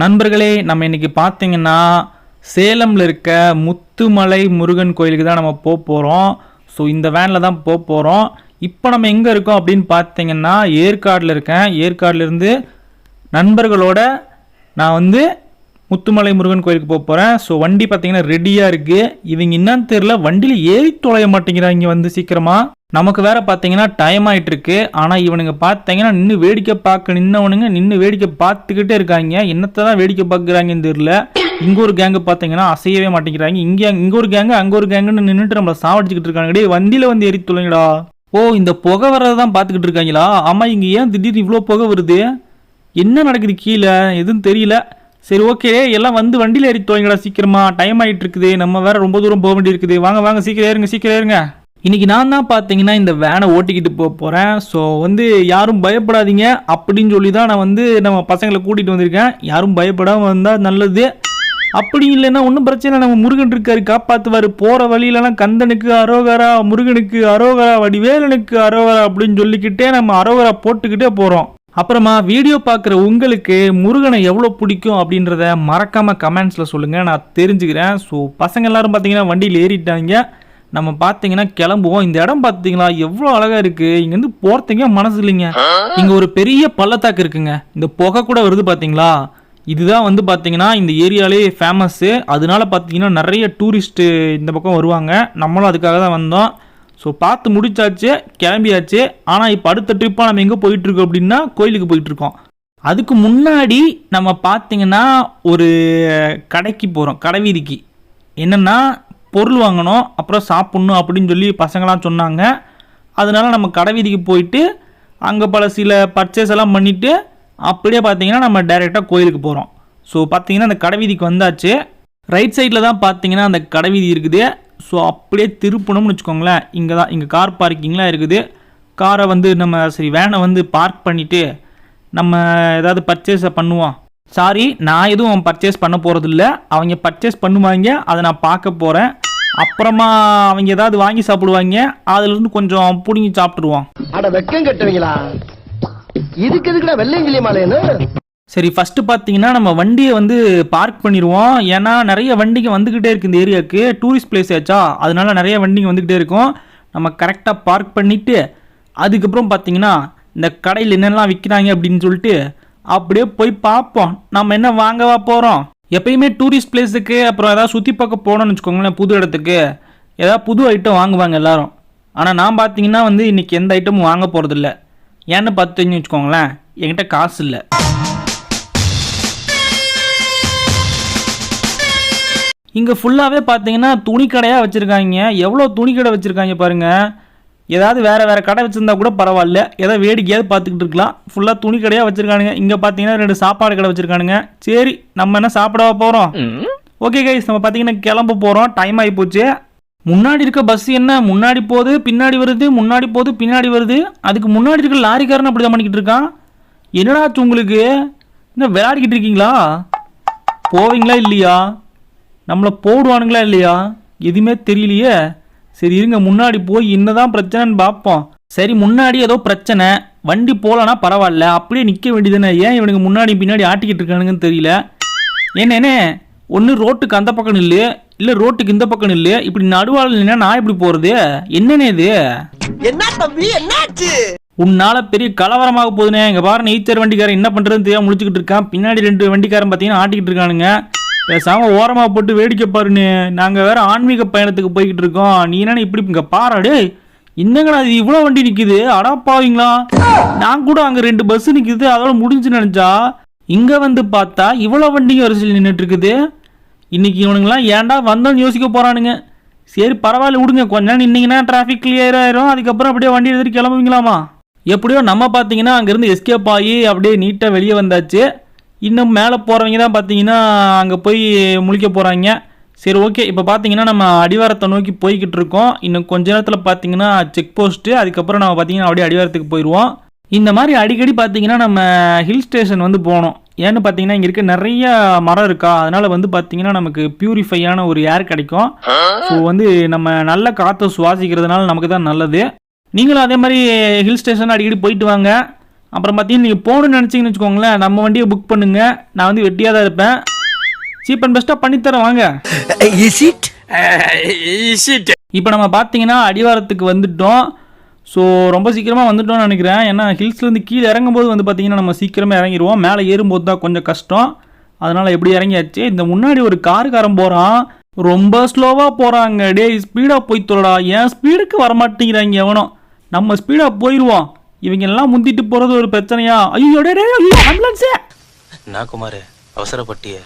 நண்பர்களே நம்ம இன்னைக்கு பார்த்தீங்கன்னா சேலமில் இருக்க முத்துமலை முருகன் கோயிலுக்கு தான் நம்ம போக போகிறோம் ஸோ இந்த வேனில் தான் போக போகிறோம் இப்போ நம்ம எங்கே இருக்கோம் அப்படின்னு பார்த்தீங்கன்னா ஏற்காடில் இருக்கேன். ஏற்காடுலேருந்து நண்பர்களோட நான் வந்து முத்துமலை முருகன் கோயிலுக்கு போக போகிறேன் ஸோ வண்டி பார்த்தீங்கன்னா ரெடியாக இருக்குது இவங்க என்னன்னு தெரியல வண்டியில் ஏறி தொலைய மாட்டேங்கிறாங்க வந்து சீக்கிரமாக நமக்கு வேற பார்த்தீங்கன்னா டைம் ஆகிட்டு இருக்கு. ஆனால் இவனுங்க பார்த்தீங்கன்னா நின்று வேடிக்கை பார்க்க நின்னவனுங்க நின்று வேடிக்கை பார்த்துக்கிட்டே இருக்காங்க. என்னத்தை தான் வேடிக்கை பார்க்குறாங்கன்னு தெரியல. இங்கே ஒரு கேங்கு பார்த்தீங்கன்னா அசையவே மாட்டேங்கிறாங்க. இங்கே இங்கே ஒரு கேங்கு அங்கே ஒரு கேங்குன்னு நின்றுட்டு நம்மளை சாவடிச்சுக்கிட்டு இருக்காங்க டே வண்டியில் வந்து ஏறி தொலைங்கடா. ஓ இந்த புகை வர்றதை தான் பார்த்துக்கிட்டு இருக்காங்களா? ஆமாம் இங்கே ஏன் திடீர்னு இவ்வளோ புகை வருது? என்ன நடக்குது கீழே? எதுவும் தெரியல. சரி ஓகே எல்லாம் வந்து வண்டியில் ஏறி துவங்கடா சீக்கிரமா. டைம் ஆகிட்டு இருக்குது நம்ம வேற ரொம்ப தூரம் போக வேண்டி இருக்குது வாங்க வாங்க சீக்கிரம் ஏறுங்க சீக்கிரம் ஏறுங்க. இன்னைக்கு நான் தான் பார்த்தீங்கன்னா இந்த வேனை ஓட்டிக்கிட்டு போக போகிறேன் ஸோ வந்து யாரும் பயப்படாதீங்க. அப்படின்னு சொல்லி தான் நான் வந்து நம்ம பசங்களை கூட்டிகிட்டு வந்திருக்கேன். யாரும் பயப்படாமல் வந்தால் நல்லது. அப்படி இல்லைன்னா ஒன்றும் பிரச்சனை இல்லை. நம்ம முருகன் இருக்காரு காப்பாற்றுவார் போகிற வழியிலலாம் கந்தனுக்கு அரோகரா முருகனுக்கு அரோகரா வடிவேலனுக்கு அரோகரா அப்படின்னு சொல்லிக்கிட்டே நம்ம அரோகரா போட்டுக்கிட்டே போகிறோம் அப்புறமா வீடியோ பார்க்குற உங்களுக்கு முருகனை எவ்வளோ பிடிக்கும் அப்படின்றத மறக்காமல் கமெண்ட்ஸில் சொல்லுங்கள் நான் தெரிஞ்சுக்கிறேன். ஸோ பசங்க எல்லாரும் பார்த்தீங்கன்னா வண்டியில் ஏறிட்டாங்க. நம்ம பார்த்தீங்கன்னா கிளம்புவோம். இந்த இடம் பார்த்தீங்களா? எவ்வளோ அழகாக இருக்குது இங்கேருந்து போகிறதுக்கே மனசு இல்லைங்க. இங்கே ஒரு பெரிய பள்ளத்தாக்கு இருக்குங்க. இந்த புகை கூட வருது பார்த்தீங்களா? இதுதான் வந்து பார்த்தீங்கன்னா இந்த ஏரியாலே ஃபேமஸ்ஸு அதனால பார்த்தீங்கன்னா நிறைய டூரிஸ்ட்டு இந்த பக்கம் வருவாங்க. நம்மளும் அதுக்காக தான் வந்தோம். ஸோ பார்த்து முடிச்சாச்சு கிளம்பியாச்சு. ஆனால் இப்போ அடுத்த ட்ரிப்பாக நம்ம எங்கே போயிட்டுருக்கோம் அப்படின்னா கோயிலுக்கு போயிட்டுருக்கோம். அதுக்கு முன்னாடி நம்ம பார்த்தீங்கன்னா ஒரு கடைக்கு போகிறோம் கடைவீதிக்கு என்னென்னா பொருள் வாங்கணும் அப்புறம் சாப்பிட்ணும் அப்படின்னு சொல்லி பசங்களாம் சொன்னாங்க. அதனால நம்ம கடைவீதிக்கு போயிட்டு அங்கே பல சில பர்ச்சேஸ் எல்லாம் பண்ணிவிட்டு அப்படியே பார்த்தீங்கன்னா நம்ம டைரெக்டாக கோயிலுக்கு போகிறோம் ஸோ பார்த்தீங்கன்னா அந்த கடை வீதிக்கு வந்தாச்சு. ரைட் சைடில் தான் பார்த்தீங்கன்னா அந்த கடைவீதி இருக்குது. ஸோ அப்படியே திருப்பணும்னு வச்சுக்கோங்களேன். இங்கே தான் இங்கே கார் பார்க்கிங்லாம் இருக்குது. காரை வந்து நம்ம சரி வேனை வந்து பார்க் பண்ணிவிட்டு நம்ம ஏதாவது பர்ச்சேஸை பண்ணுவோம். சாரி நான் எதுவும் பர்ச்சேஸ் பண்ண போகிறதில்ல அவங்க பர்ச்சேஸ் பண்ணுவாங்க அதை நான் பார்க்க போகிறேன் அப்புறமா அவங்க ஏதாவது வாங்கி சாப்பிடுவாங்க அதுலேருந்து கொஞ்சம் பிடுங்கி சாப்பிட்ருவோம் அட வெக்கம் கட்டுவீங்களா? இதுக்கு எதுக்குடா வெள்ளையங்கிலி சரி ஃபஸ்ட்டு பார்த்தீங்கன்னா நம்ம வண்டியை வந்து பார்க் பண்ணிடுவோம் ஏன்னா நிறைய வண்டிங்க வந்துக்கிட்டே இருக்குது இந்த ஏரியாவுக்கு. டூரிஸ்ட் பிளேஸ் ஆச்சா? அதனால நிறைய வண்டிங்க வந்துக்கிட்டே இருக்கும். நம்ம கரெக்டாக பார்க் பண்ணிவிட்டு அதுக்கப்புறம் பார்த்தீங்கன்னா இந்த கடையில் என்னெல்லாம் விற்கிறாங்க அப்படின்னு சொல்லிட்டு அப்படியே போய் பார்ப்போம். நம்ம என்ன வாங்கவா போகிறோம் எப்பயுமே டூரிஸ்ட் பிளேஸுக்கு அப்புறம் ஏதாவது சுற்றி பார்க்க போனோம்னு வச்சுக்கோங்களேன் புது இடத்துக்கு ஏதாவது புது ஐட்டம் வாங்குவாங்க எல்லாரும். ஆனால் நான் பார்த்தீங்கன்னா வந்து இன்றைக்கி எந்த ஐட்டமும் வாங்க போகிறதில்ல ஏன்னு பார்த்தீங்கன்னு வச்சுக்கோங்களேன் என்கிட்ட காசு இல்லை. இங்கே ஃபுல்லாகவே பார்த்தீங்கன்னா துணி கடையாக வச்சுருக்காங்க. எவ்வளோ துணி கடை வச்சுருக்காங்க பாருங்க. ஏதாவது வேறு வேறு கடை வச்சுருந்தா கூட பரவாயில்ல. ஏதோ வேடிக்கையாவது பார்த்துக்கிட்டு இருக்கலாம். ஃபுல்லாக துணி கடையாக வச்சுருக்கானுங்க. இங்கே பார்த்தீங்கன்னா ரெண்டு சாப்பாடு கடை வச்சுருக்கானுங்க. சரி நம்ம என்ன சாப்பிடவா போகிறோம் ஓகே கைஸ் நம்ம பார்த்தீங்கன்னா கிளம்ப போகிறோம் டைம் ஆகி போச்சு. முன்னாடி இருக்க பஸ் என்ன? முன்னாடி போகுது பின்னாடி வருது முன்னாடி போகுது பின்னாடி வருது. அதுக்கு முன்னாடி இருக்க லாரிக்காரன் அப்படி தான் பண்ணிக்கிட்டு இருக்கான். என்னடா ஆச்சு உங்களுக்கு? என்ன விளையாடிக்கிட்டு இருக்கீங்களா? போவீங்களா இல்லையா? நம்மளை போடுவானுங்களா இல்லையா? எதுவுமே தெரியலையே. சரி இருங்க முன்னாடி போய் என்னதான் பிரச்சனைன்னு பார்ப்போம். சரி முன்னாடி ஏதோ பிரச்சனை. வண்டி போகலன்னா பரவாயில்ல. அப்படியே நிற்க வேண்டியதுதானே. ஏன் இவனுக்கு முன்னாடி பின்னாடி ஆட்டிக்கிட்டு இருக்கானுங்கன்னு தெரியல. என்னண்ணே ஒன்று ரோட்டுக்கு அந்த பக்கம் நில்லு. இல்லை ரோட்டுக்கு இந்த பக்கம் நில்லு. இப்படி நடுவாள் நின்னா நான் எப்படி போகிறது என்னண்ணே இது? உன்னால பெரிய கலவரமாக போகுதுனே. இங்க பாரு நீச்சர் வண்டிக்காரன் என்ன பண்றதுன்னு தெரியாம முழிச்சுக்கிட்டு இருக்கான். பின்னாடி ரெண்டு வண்டிக்காரன் பார்த்தீங்கன்னா ஆட்டிக்கிட்டு இருக்கானுங்க. பேசாம ஓரமா போட்டு வேடிக்கை பாருன்னு. நாங்க வேற ஆன்மீக பயணத்துக்கு போய்கிட்டு இருக்கோம். நீ என்ன இப்படி இங்க பாராடு என்னங்கடா இது இவ்வளோ வண்டி நிக்குது? அடா பாவீங்களா. நான் கூட அங்க ரெண்டு பஸ் நிக்குது. அதோட முடிஞ்சு நினைச்சா இங்க வந்து பார்த்தா இவ்வளோ வண்டிங்க வரிசையில் நின்றுட்டு இருக்குது. இன்னைக்கு இவனுங்களாம் ஏன்டா வந்தோன்னு யோசிக்க போறானுங்க. சரி பரவாயில்ல விடுங்க. கொஞ்ச நேரம் நின்னீங்கன்னா டிராஃபிக் கிளியர் ஆயிரும். அதுக்கப்புறம் அப்படியே வண்டி எடுத்துட்டு கிளம்புவீங்களாமா? எப்படியோ நம்ம பார்த்தீங்கன்னா அங்கேருந்து எஸ்கேப் ஆகி அப்படியே நீட்டாக வெளியே வந்தாச்சு. இன்னும் மேலே போகிறவங்க தான் பார்த்தீங்கன்னா அங்கே போய் முழிக்க போகிறாங்க சரி ஓகே இப்போ பார்த்தீங்கன்னா நம்ம அடிவாரத்தை நோக்கி போய்கிட்டு இருக்கோம். இன்னும் கொஞ்ச நேரத்தில் பார்த்தீங்கன்னா செக் போஸ்ட்டு அதுக்கப்புறம் நம்ம பார்த்தீங்கன்னா அப்படியே அடிவாரத்துக்கு போயிடுவோம் இந்த மாதிரி அடிக்கடி பார்த்தீங்கன்னா நம்ம ஹில் ஸ்டேஷன் வந்து போகணும். ஏன்னு பார்த்தீங்கன்னா இங்கே இருக்க நிறைய மரம் இருக்கா? அதனால வந்து பார்த்தீங்கன்னா நமக்கு பியூரிஃபையான ஒரு ஏர் கிடைக்கும். ஸோ வந்து நம்ம நல்ல காற்றை சுவாசிக்கிறதுனால நமக்கு தான் நல்லது. நீங்களும் அதே மாதிரி ஹில் ஸ்டேஷன் அடிக்கடி போயிட்டு வாங்க. அப்புறம் பார்த்தீங்கன்னா நீங்கள் போகணும்னு நினச்சிங்கன்னு வச்சுக்கோங்களேன் நம்ம வண்டியை புக் பண்ணுங்க. நான் வந்து வெட்டியாக தான் இருப்பேன். சீப் அண்ட் பெஸ்ட்டாக பண்ணித்தரேன் வாங்க. இப்போ நம்ம பார்த்தீங்கன்னா அடிவாரத்துக்கு வந்துட்டோம். ஸோ ரொம்ப சீக்கிரமாக வந்துட்டோம்னு நினைக்கிறேன். ஏன்னா ஹில்ஸ்லேருந்து கீழே இறங்கும்போது வந்து பார்த்தீங்கன்னா நம்ம சீக்கிரமாக இறங்கிடுவோம் மேலே ஏறும்போது தான் கொஞ்சம் கஷ்டம். அதனால் எப்படி இறங்கியாச்சு? இந்த முன்னாடி ஒரு காருக்காரன் போகிறான் ரொம்ப ஸ்லோவாக போகிறாங்க டேய் ஸ்பீடாக போய் தொலைடா. ஏன் ஸ்பீடுக்கு வரமாட்டேங்கிறாங்க எவனும் நம்ம ஸ்பீடாக போயிடுவோம் இவங்க எல்லாம் முந்திட்டு போகிறது ஒரு பிரச்சனையா? ஐயோ ஐயோ ஆம்புலன்ஸே நான் குமார் அவசரப்பட்டிய.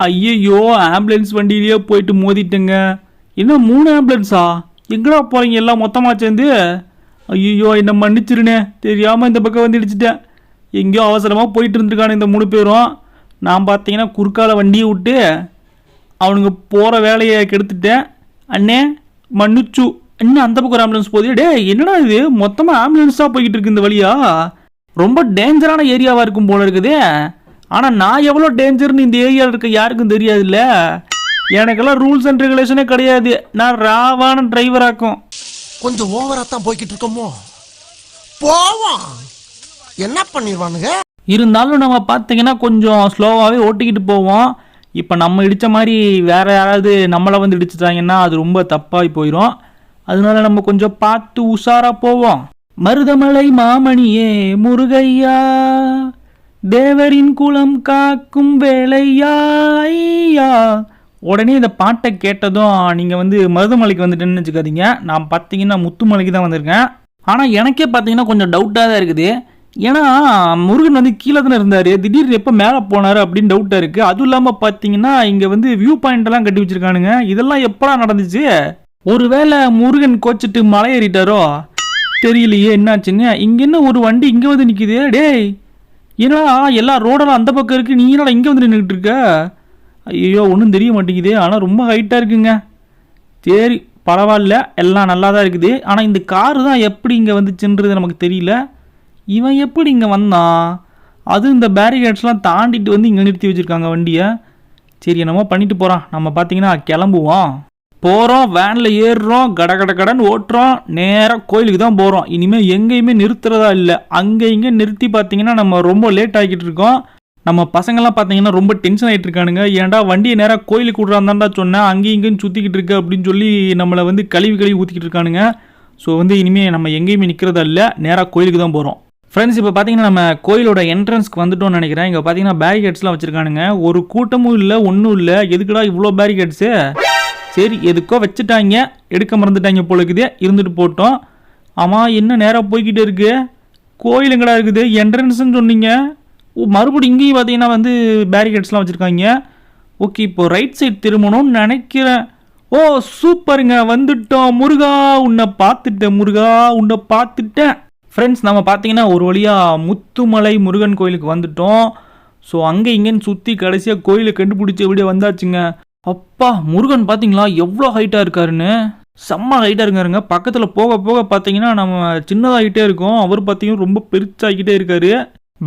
ஐயையோ ஆம்புலன்ஸ் வண்டியிலேயே போயிட்டு மோதிட்டுங்க. என்ன மூணு ஆம்புலன்ஸா எங்கடா போறீங்க எல்லாம் மொத்தமாக சேர்ந்து? ஐயோ என்ன மன்னிச்சிருனே. தெரியாமல் இந்த பக்கம் வந்து இடிச்சிட்டேன். எங்கேயோ அவசரமாக போயிட்டு இருந்திருக்கானு இந்த மூணு பேரும். நான் பார்த்தீங்கன்னா குறுக்கால வண்டியை விட்டு அவனுங்க போகிற வேலையை கெடுத்துட்டேன். அண்ணே மன்னிச்சு. இன்னும் அந்த பக்கம் ஒரு ஆம்புலன்ஸ் போகுது? டே என்னடா இது? மொத்தமாக ஆம்புலன்ஸாக போய்கிட்டு இருக்கு இந்த வழியா? ரொம்ப டேஞ்சரான ஏரியாவாக இருக்கும் போல இருக்குதே. ஆனால் நான் எவ்வளோ டேஞ்சர்னு இந்த ஏரியாவில் இருக்க யாருக்கும் தெரியாதுல்ல? எனக்கெல்லாம் ரூல்ஸ் அண்ட் ரெகுலேஷனே கிடையாது. நான் ராவான டிரைவராக்கும் கொஞ்சம் ஓவரா தான் போய்கிட்டு இருக்கோமோ? போவோம். என்ன பண்ணிடுவானுங்க? இருந்தாலும் நம்ம பார்த்தீங்கன்னா கொஞ்சம் ஸ்லோவாகவே ஓட்டிக்கிட்டு போவோம். இப்போ நம்ம இடித்த மாதிரி வேற யாராவது நம்மளை வந்து இடிச்சிட்டாங்கன்னா அது ரொம்ப தப்பாகி போயிடும் அதனால நம்ம கொஞ்சம் பார்த்து உஷாராக போவோம். மருதமலை மாமணியே முருகையா தேவரின் குலம் காக்கும் வேலையா ஐயா உடனே இந்த பாட்டை கேட்டதும் நீங்கள் வந்து மருதமலைக்கு வந்துட்டேன்னு வச்சுக்காதீங்க நான் பார்த்தீங்கன்னா முத்துமலைக்கு தான் வந்திருக்கேன். ஆனால் எனக்கே பார்த்தீங்கன்னா கொஞ்சம் டவுட்டாக தான் இருக்குது. ஏன்னா முருகன் வந்து கீழே தானே இருந்தார். திடீர்னு எப்போ மேலே போனார் அப்படின்னு டவுட்டாக இருக்குது அதுவும் இல்லாமல் பார்த்தீங்கன்னா இங்கே வந்து வியூ பாயிண்ட்லாம் கட்டி வச்சிருக்கானுங்க. இதெல்லாம் எப்படா நடந்துச்சு? ஒருவேளை முருகன் கோச்சிட்டு மலை ஏறிட்டாரோ? தெரியலையே என்னாச்சுன்னு. இங்கே என்ன ஒரு வண்டி இங்கே வந்து நிற்கிது டேய் என்னடா எல்லா ரோடெல்லாம் அந்த பக்கம் இருக்கு நீ என்னடா இங்கே வந்து நின்றுட்டு இருக்க? ஐயோ ஒன்றும் தெரிய மாட்டேங்குது. ஆனால் ரொம்ப ஹைட்டாக இருக்குங்க. சரி பரவாயில்ல எல்லாம் நல்லா தான் இருக்குது. ஆனால் இந்த காரு தான் எப்படி இங்கே வந்துச்சுன்றது நமக்கு தெரியல. இவன் எப்படி இங்கே வந்தான்? அதுவும் இந்த பேரிகேட்ஸ்லாம் தாண்டிட்டு வந்து இங்கே நிறுத்தி வச்சுருக்காங்க வண்டியை. சரி என்னமோ பண்ணிட்டு போகிறான் நம்ம பார்த்தீங்கன்னா கிளம்புவோம். போகிறோம் வேனில் ஏறுறோம் கட கட கடன் ஓட்டுறோம் நேராக கோயிலுக்கு தான் போகிறோம் இனிமேல் எங்கேயுமே நிறுத்துறதா இல்லை. அங்கே இங்கே நிறுத்தி பார்த்தீங்கன்னா நம்ம ரொம்ப லேட் ஆகிட்டு இருக்கோம். நம்ம பசங்கள்லாம் பார்த்தீங்கன்னா ரொம்ப டென்ஷன் ஆகிட்டு இருக்கானுங்க. ஏன்டா வண்டியை நேராக கோயிலுக்கு விட்றாந்தான்டா சொன்னேன். அங்கேயும் இங்கேயும் சுற்றிக்கிட்டு இருக்கு அப்படின்னு சொல்லி நம்மளை வந்து கழுவி கழுவி ஊற்றிக்கிட்டு இருக்கானுங்க. ஸோ வந்து இனிமேல் நம்ம எங்கேயுமே நிற்கிறதா இல்லை. நேராக கோயிலுக்கு தான் போகிறோம் ஃப்ரெண்ட்ஸ் இப்போ பார்த்தீங்கன்னா நம்ம கோயிலோட என்ட்ரன்ஸ்க்கு வந்துட்டோம்னு நினைக்கிறேன். இங்கே பார்த்தீங்கன்னா பேரிகேட்ஸ்லாம் வச்சுருக்கானுங்க. ஒரு கூட்டமும் இல்லை ஒன்றும் இல்லை. எதுக்குடா இவ்வளோ பேரிகேட்ஸு சரி எதுக்கோ வச்சுட்டாங்க. எடுக்க மறந்துட்டாங்க போல இருக்குது இருந்துட்டு போட்டோம். ஆமாம் என்ன நேராக போய்கிட்டே இருக்கு? கோயில் எங்கடா இருக்குது? என்ட்ரன்ஸ்ன்னு சொன்னீங்க. ஓ மறுபடியும் இங்கேயும் பார்த்தீங்கன்னா வந்து பேரிகேட்ஸ்லாம் வச்சுருக்காங்க. ஓகே இப்போ ரைட் சைடு திரும்பணும்னு நினைக்கிறேன். ஓ சூப்பருங்க. வந்துட்டோம். முருகா உன்னை பார்த்துட்டேன். முருகா உன்னை பார்த்துட்டேன். ஃப்ரெண்ட்ஸ் நம்ம பார்த்தீங்கன்னா ஒரு வழியாக முத்துமலை முருகன் கோயிலுக்கு வந்துட்டோம். ஸோ அங்கே இங்கேன்னு சுற்றி கடைசியாக கோயிலை கண்டுபிடிச்ச வீடியோ வந்தாச்சுங்க. அப்பா முருகன் பார்த்தீங்களா எவ்வளோ ஹைட்டாக இருக்காருன்னு. செம்ம ஹைட்டாக இருக்காருங்க. பக்கத்தில் போக போக பார்த்தீங்கன்னா நம்ம சின்னதாகிட்டே இருக்கோம். அவர் பார்த்தீங்கன்னா ரொம்ப பெருசாகிட்டே இருக்காரு.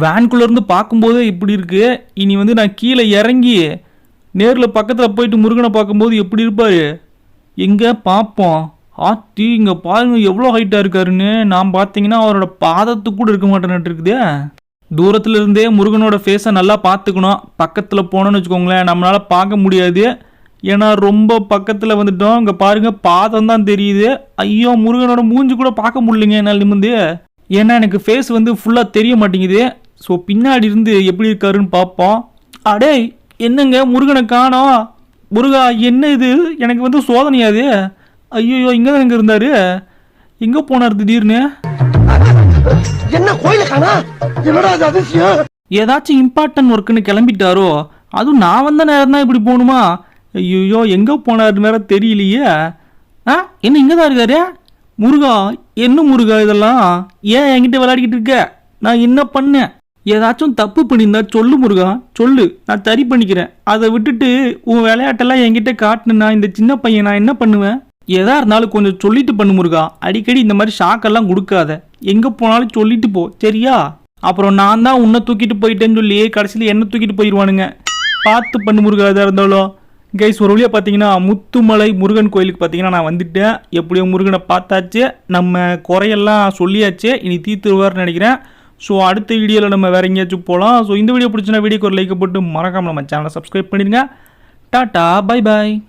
வேன்குள்ளேருந்து பார்க்கும்போதே இப்படி இருக்கு. இனி வந்து நான் கீழே இறங்கி நேரில் பக்கத்தில் போயிட்டு முருகனை பார்க்கும்போது எப்படி இருப்பார்? எங்கே? பார்ப்போம். ஆத்தி இங்கே பாருங்க எவ்வளோ ஹைட்டாக இருக்காருன்னு. நான் பார்த்தீங்கன்னா அவரோட பாதத்துக்கு கூட இருக்க மாட்டேன்னு இருக்குதே தூரத்துல இருந்தே முருகனோட ஃபேஸை நல்லா பார்த்துக்கணும். பக்கத்தில் போனோம்னு வச்சுக்கோங்களேன் நம்மளால் பார்க்க முடியாது. ஏன்னா ரொம்ப பக்கத்தில் வந்துட்டோம். இங்கே பாருங்க பாதம் தான் தெரியுது. ஐயோ முருகனோட மூஞ்சி கூட பார்க்க முடியலைங்க என்னால் நிமிந்து ஏன்னா எனக்கு ஃபேஸ் வந்து ஃபுல்லாக தெரிய மாட்டேங்குது. ஸோ பின்னாடி இருந்து எப்படி இருக்காருன்னு பார்ப்போம். அடே என்னங்க முருகனை காணோம். முருகா என்ன இது? எனக்கு வந்து சோதனையாது ஐயோ இங்கே தான் எங்கே இருந்தார்? எங்கே போனார் திடீர்னு? என்ன கோயில காணா என்னடா அது அதிசயம்? ஏதாச்சும் இம்பார்ட்டன்ட் ஒர்க்குன்னு கிளம்பிட்டாரோ அதுவும் நான் வந்த நேரம் தான் இப்படி போகணுமா? ஐயோ எங்கே போனார் வேற தெரியலையே. ஆ என்ன இங்கே தான் இருக்காரு? முருகா என்ன முருகா இதெல்லாம்? ஏன் என்கிட்ட விளையாடிக்கிட்டு இருக்க? நான் என்ன பண்ணேன்? ஏதாச்சும் தப்பு பண்ணியிருந்தா சொல்லு முருகா சொல்லு. நான் சரி பண்ணிக்கிறேன். அதை விட்டுட்டு உன் விளையாட்டெல்லாம் என்கிட்ட காட்டுனா இந்த சின்ன பையன் நான் என்ன பண்ணுவேன்? எதா இருந்தாலும் கொஞ்சம் சொல்லிட்டு பண்ணு முருகா. அடிக்கடி இந்த மாதிரி ஷாக்கெல்லாம் கொடுக்காத. எங்கே போனாலும் சொல்லிட்டு போ சரியா? அப்புறம் நான் தான் உன்னை தூக்கிட்டு போயிட்டேன்னு சொல்லி கடைசியில் என்ன தூக்கிட்டு போயிடுவானுங்க பார்த்து பண்ணு முருகா எதாக இருந்தாலும். கைஸ் ஒரு வழியாக பார்த்தீங்கன்னா முத்துமலை முருகன் கோயிலுக்கு பார்த்தீங்கன்னா நான் வந்துட்டேன். எப்படியோ முருகனை பார்த்தாச்சு. நம்ம குறையெல்லாம் சொல்லியாச்சு. இனி தீர்த்துருவார்னு நினைக்கிறேன். ஸோ அடுத்த வீடியோவில் நம்ம வேற எங்கேயாச்சும் போகலாம் ஸோ இந்த வீடியோ பிடிச்சினா வீடியோக்கு ஒரு லைக் போட்டு மறக்காமல் நம்ம சேனலை சப்ஸ்கிரைப் பண்ணிடுங்க. Tata bye bye